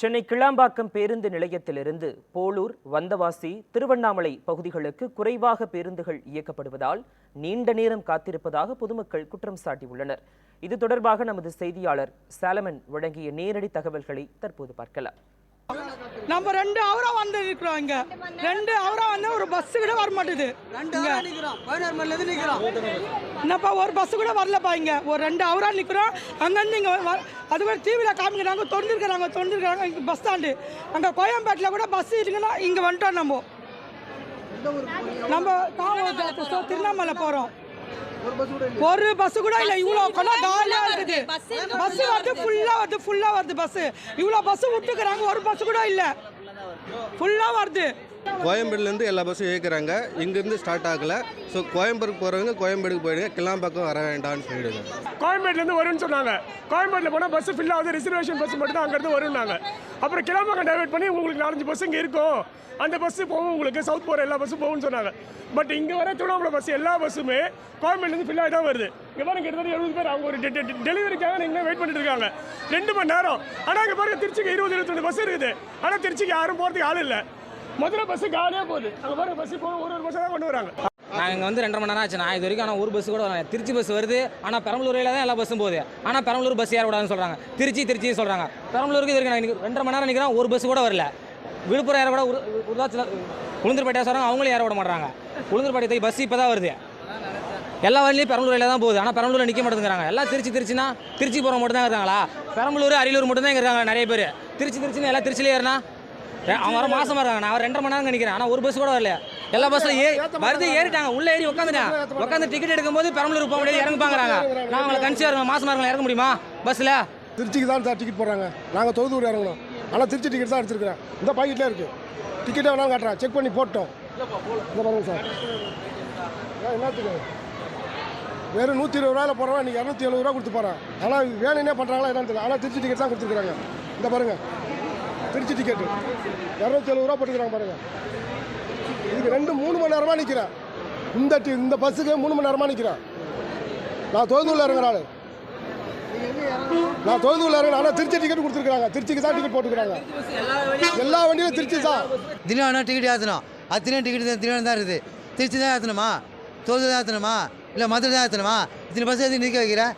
சென்னை கிளாம்பாக்கம் பேருந்து நிலையத்திலிருந்து போலூர் வந்தவாசி திருவண்ணாமலை பகுதிகளுக்கு குறைவாக பேருந்துகள் இயக்கப்படுவதால் நீண்ட நேரம் காத்திருப்பதாக பொதுமக்கள் குற்றம் சாட்டியுள்ளனர். இது தொடர்பாக நமது செய்தியாளர் சாலமன் வழங்கிய நேரடி தகவல்களை தற்போது பார்க்கலாம். நம்ம ரெண்டு ஹவரா வந்து இருக்கிறோம் இங்க. ரெண்டு ஹவரா வந்து ஒரு பஸ் கூட வர மாட்டேது என்னப்பா ஒரு பஸ் கூட வரலப்பா இங்க. ஒரு ரெண்டு ஹவரா நிக்கிறோம். அங்கிருந்து இங்க அது கூட டிவியில காமிக்கிறாங்க தொண்டிருக்கிறாங்க தொண்டிருக்கிறாங்க பஸ் ஸ்டாண்டு அங்க கோயம்பேட்டில் கூட பஸ் இருக்குன்னா இங்க வந்துட்டோம் நம்ம. நம்ம திருவண்ணாமலை போறோம். ஒரு பஸ் கூட இல்ல இவ்வளவு கொண்டா காலியா இருக்குது. பஸ் வருது ஃபுல்லா வருது ஃபுல்லா வருது பஸ் இவ்வளவு பஸ் விட்டுக்கிறாங்க ஒரு பஸ் கூட இல்ல. ஃபுல்லா வருது? கோயம்பேடுலேருந்து எல்லா பஸ்ஸும் இயக்குறாங்க. இங்கேருந்து ஸ்டார்ட் ஆகலை. ஸோ கோயம்பேடுக்கு போகிறவங்க கோயம்பேடுக்கு போயிடுங்க. கிளாம்பாக்கம் வர வேண்டாம்னு சொல்லிடுங்க. கோயம்பேட்லேருந்து வரும்னு சொன்னாங்க. கோயம்பேட்டில் போனால் பஸ் ஃபில் ஆகுது. ரிசர்வேஷன் பஸ் மட்டும் தான் அங்கேருந்து வரும்னாங்க. அப்புறம் கிளம்பாக்கம் டைவர்ட் பண்ணி உங்களுக்கு நாலஞ்சு பஸ் இங்கே இருக்கும். அந்த பஸ்ஸு போகும் உங்களுக்கு. சவுத் போகிற எல்லா பஸ்ஸும் போகும்னு சொன்னாங்க. பட் இங்கே வர திருவண்ணாமலை பஸ் எல்லா பஸ்ஸுமே கோயம்பேட்லேருந்து ஃபில் ஆகி தான் வருது. இங்கே பாருங்க கிட்டத்தட்ட எழுபது பேர். அவங்க ஒரு டெலிவரிக்காக நீங்களே வெயிட் பண்ணிட்டு இருக்காங்க. ரெண்டு மணி நேரம். ஆனால் இங்கே பாருங்க திருச்சிக்கு இருபது இருபத்தொன்று பஸ் இருக்குது. ஆனால் திருச்சிக்கு யாரும் போகிறதுக்கு ஆள் இல்லை. மதுரை பஸ்ஸு காலியாக போகுது அங்கே பாருங்க பஸ்ஸு போக ஒரு ஒரு பஸ்ஸை தான் கொண்டு வராங்க. நாங்கள் இங்கே வந்து ரெண்டரை மணி நேரம் ஆச்சு. நான் இது வரைக்கும் ஆனால் ஒரு பஸ் கூட வரேன் திருச்சி பஸ் வருது. ஆனால் பெரம்பலூரில் தான் எல்லா பஸ்ஸும் போகுது. ஆனால் பெரம்பலூர் பஸ் ஏறக்கூடாதுன்னு சொல்கிறாங்க திருச்சி திருச்சி சொல்கிறாங்க பெரம்பலூருக்கு இது வரைக்கும் நான் இன்னைக்கு ரெண்டரை மணி நேரம் நிற்கிறேன் ஒரு பஸ் கூட வரல. விழுப்புரம் ஏற கூட உருதாச்சில் உளுந்தூர்பேட்டை சொல்கிறாங்க அவங்களும் ஏற விட மாட்டாங்க உளுந்தூர்பேட்டை பஸ் இப்போ தான் வருது. எல்லா வழியிலையும் பெரம்பலூரில் தான் போகுது. ஆனால் பெரம்பலூரில் நிற்க மாட்டேங்கிறாங்க. எல்லாம் திருச்சி திருச்சினா திருச்சி போகிற மட்டும் தான் இருக்காங்களா? பெரம்பலூர் அரியலூர் மட்டும் தான் இங்க இருக்காங்க நிறைய பேர்? திருச்சி திருச்சின்னு எல்லாம் திருச்சியிலே ஏறினா? அவங்க வர மாசமா இருக்காங்க. நான் ரெண்டரை மணி நேரம் நினைக்கிறேன் ஆனால் ஒரு பஸ் கூட வரல எல்லா பஸ்ஸில் ஏ வருது ஏறிட்டாங்க. உள்ள ஏறி உட்காந்துட்டேன் உட்காந்து டிக்கெட் எடுக்கும்போது பெரம்பலூர் போக முடியாது. இறங்க பாக்குறாங்க நான் அவங்களை கன்சியா இருக்கேன். மாசமா இருக்கேன் இறங்க முடியுமா? பஸ்ஸில் திருச்சிக்கு தான் சார் டிக்கெட் போடுறாங்க. நாங்கள் தொகுதூர் இறங்கணும். ஆனால் திருச்சி டிக்கெட் தான் எடுத்துருக்கிறேன். இந்த பாக்கெட்லேயே இருக்குது டிக்கெட்டே வேணாலும் காட்டுறேன். செக் பண்ணி போட்டோம். இந்த பாருங்க சார். என்னத்துக்கு? வெறும் நூற்றி இருபது ரூபாயில் போகிறவன் இன்றைக்கி இரநூத்தி எழுபது ரூபா கொடுத்து போகிறேன் ஆனால் வேணுன்னே பண்ணுறாங்களா என்னன்னு தெரியல. ஆனால் திருச்சி டிக்கெட் தான் கொடுத்துருக்குறாங்க. இந்த பாருங்கள் திருச்சி டிக்கெட்டு இரநூத்தி எழுபது ரூபா போட்டுக்கிறாங்க பாருங்கள் இதுக்கு ரெண்டு மூணு மணி நேரமாக நிற்கிறேன் இந்த டி- இந்த பஸ்ஸுக்கு மூணு மணி நேரமாக நிற்கிறேன் நான் தொகுதூரில் இறங்குற ஆளு. நான் தொகுதியில் இறங்கினேன் ஆனால் திருச்சி டிக்கெட் கொடுத்துருக்காங்க திருச்சிக்கு தான் டிக்கெட் போட்டுக்கிறாங்க எல்லா வண்டியும் திருச்சி தான். தினம் ஆனால் டிக்கெட் ஏற்றணும் அத்தனை டிக்கெட் தான் தினம் தான் இருக்குது. திருச்சி தான் ஏற்றணுமா தொழுது தான் ஏற்றணுமா இல்லை மதுரை தான் ஏற்றணுமா இத்தனை பஸ் எதுக்கு நிற்க வைக்கிறேன்